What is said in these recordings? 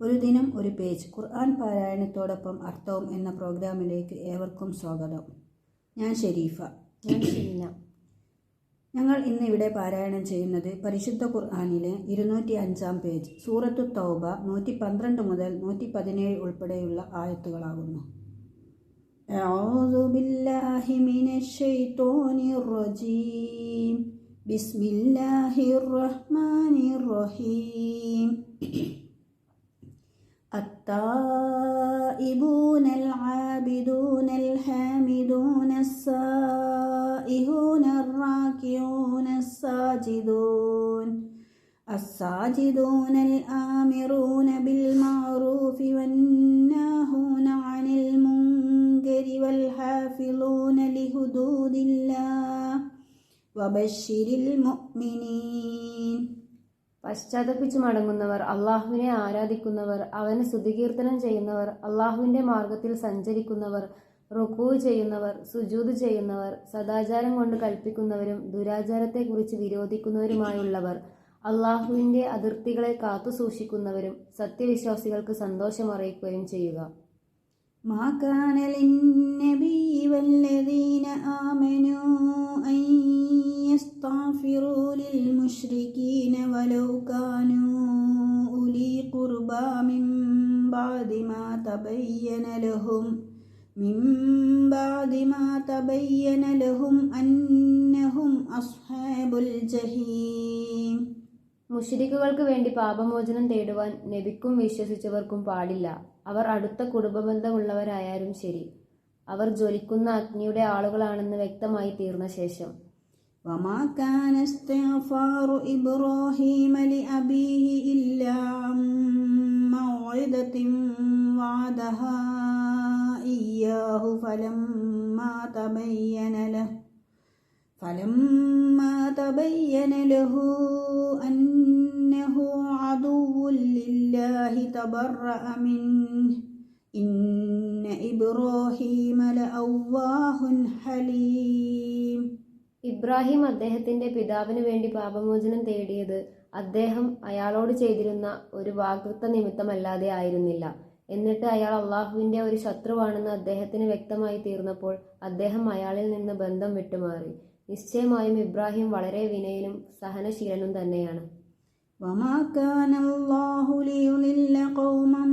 ഒരു ദിനം ഒരു പേജ് ഖുർആൻ പാരായണത്തോടൊപ്പം അർത്ഥവും എന്ന പ്രോഗ്രാമിലേക്ക് ഏവർക്കും സ്വാഗതം ഞാൻ ഷെരീഫ ഞാൻ ഷീന ഞങ്ങൾ ഇന്ന് ഇവിടെ പാരായണം ചെയ്യുന്നത് പരിശുദ്ധ ഖുർആാനിലെ ഇരുന്നൂറ്റി അഞ്ചാം പേജ് സൂറത്തു തൗബ നൂറ്റി പന്ത്രണ്ട് മുതൽ നൂറ്റി പതിനേഴ് ഉൾപ്പെടെയുള്ള ആയത്തുകളാകുന്നു أعوذ بالله من الشيطان الرجيم بسم الله الرحمن الرحيم التائبون العابدون الحامدون السائحون الراكعون الساجدون الساجدون الآمرون بالمعروف والناهون عن المنكر والحافظون لحدود الله وبشر المؤمنين പശ്ചാത്തപിച്ചു മടങ്ങുന്നവർ അള്ളാഹുവിനെ ആരാധിക്കുന്നവർ അവന് സ്തുതികീർത്തനം ചെയ്യുന്നവർ അള്ളാഹുവിന്റെ മാർഗത്തിൽ സഞ്ചരിക്കുന്നവർ റുക്കൂ ചെയ്യുന്നവർ സുജൂത് ചെയ്യുന്നവർ സദാചാരം കൊണ്ട് കൽപ്പിക്കുന്നവരും ദുരാചാരത്തെക്കുറിച്ച് വിരോധിക്കുന്നവരുമായുള്ളവർ അള്ളാഹുവിന്റെ അതിർത്തികളെ കാത്തു സൂക്ഷിക്കുന്നവരും സത്യവിശ്വാസികൾക്ക് സന്തോഷമറിയിക്കുകയും ചെയ്യുക ما كان للنبي والذين آمنوا أن يستغفروا للمشركين من بعد ما تبين لهم من بعد ما تبين لهم أنهم أصحاب الجحيم മുഷിരിക്കുകൾക്ക് വേണ്ടി പാപമോചനം തേടുവാൻ നബിക്കും വിശ്വസിച്ചവർക്കും പാടില്ല അവർ അടുത്ത കുടുംബബന്ധമുള്ളവരായാലും ശരി അവർ ജ്വലിക്കുന്ന അഗ്നിയുടെ ആളുകളാണെന്ന് വ്യക്തമായി തീർന്ന ശേഷം وما كان استغفار إبراهيم لأبيه إلا عن موعدة وعدها إياه فلما تبين له فلما تبين له أنه عدو لله تبرأ منه إن إبراهيم لأواه حليم ഇബ്രാഹിം അദ്ദേഹത്തിന്റെ പിതാവിന് വേണ്ടി പാപമോചനം തേടിയത് അദ്ദേഹം അയാളോട് ചെയ്തിരുന്ന ഒരു വാഗ്ദത്ത നിമിത്തമല്ലാതെ ആയിരുന്നില്ല എന്നിട്ട് അയാൾ അള്ളാഹുവിന്റെ ഒരു ശത്രുവാണെന്ന് അദ്ദേഹത്തിന് വ്യക്തമായി തീർന്നപ്പോൾ അദ്ദേഹം അയാളിൽ നിന്ന് ബന്ധം വിട്ടുമാറി നിശ്ചയമായും ഇബ്രാഹിം വളരെ വിനയനും സഹനശീലനും തന്നെയാണ് وما كان الله ليضل قوما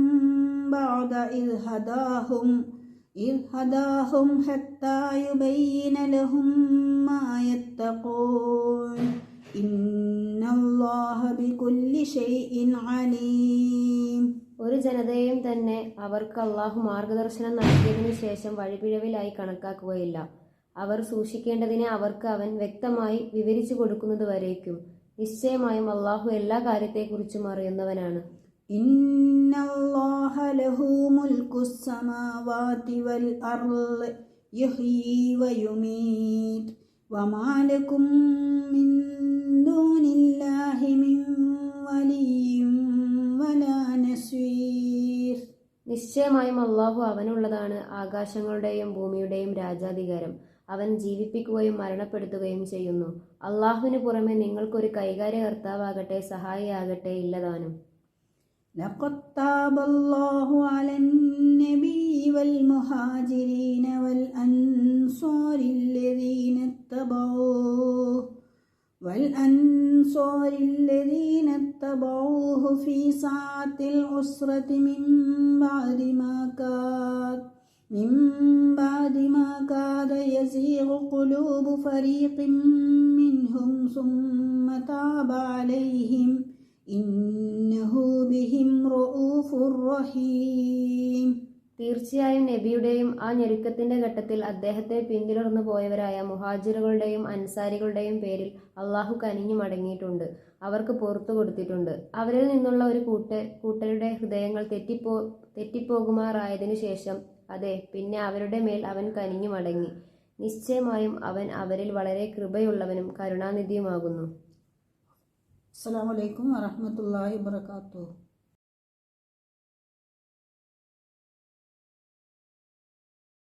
بعد إذ هداهم إذ هداهم حتى يبين لهم ما يتقون ഒരു ജനതയെയും തന്നെ അവർക്ക് അള്ളാഹു മാർഗദർശനം നൽകിയതിനു ശേഷം വഴിപിഴവിലായി കണക്കാക്കുകയില്ല. അവർ സൂക്ഷിക്കേണ്ടതിനെ അവർക്ക് അവൻ വ്യക്തമായി വിവരിച്ചു കൊടുക്കുന്നത് വരേക്കും. നിശ്ചയമായും അള്ളാഹു എല്ലാ കാര്യത്തെക്കുറിച്ചും അറിയുന്നവനാണ്. ഇന്നല്ലാഹ الله له ملك السماوات والأرض يحيي ويميت وما لكم من دون الله من ولي ولا نصير നിശ്ചയമായും അള്ളാഹു അവനുള്ളതാണ് ആകാശങ്ങളുടെയും ഭൂമിയുടെയും രാജാധികാരം അവൻ ജീവിപ്പിക്കുകയും മരണപ്പെടുത്തുകയും ചെയ്യുന്നു അള്ളാഹുവിന് പുറമെ നിങ്ങൾക്കൊരു കൈകാര്യകർത്താവാകട്ടെ സഹായിയാകട്ടെ ഇല്ലതാനും لقد تاب الله على النبي والمهاجرين والأنصار الذين اتبعوه والأنصار الذين اتبعوه في ساعة العسرة من بعد ما كاد من بعد ما كاد يزيغ قلوب فريق منهم ثم تاب عليهم. إنه بهم رؤوف رحيم. തീർച്ചയായും നബിയുടെയും ആ ഞെരുക്കത്തിന്റെ ഘട്ടത്തിൽ അദ്ദേഹത്തെ പിന്തുടർന്നു പോയവരായ മുഹാജിറുകളുടെയും അൻസാരികളുടെയും പേരിൽ അള്ളാഹു കനിഞ്ഞു മടങ്ങിയിട്ടുണ്ട്. അവർക്ക് പുറത്തു കൊടുത്തിട്ടുണ്ട്. അവരിൽ നിന്നുള്ള ഒരു കൂട്ട കൂട്ടരുടെ ഹൃദയങ്ങൾ തെറ്റിപ്പോ തെറ്റിപ്പോകുമാറായതിനു ശേഷം അതെ പിന്നെ അവരുടെ മേൽ അവൻ കനിഞ്ഞു മടങ്ങി. നിശ്ചയമായും അവൻ അവരിൽ വളരെ കൃപയുള്ളവനും കരുണാനിധിയുമാകുന്നു. അസ്സാം വലൈക്കും വറഹമത്തല്ലാഹി വാത്തു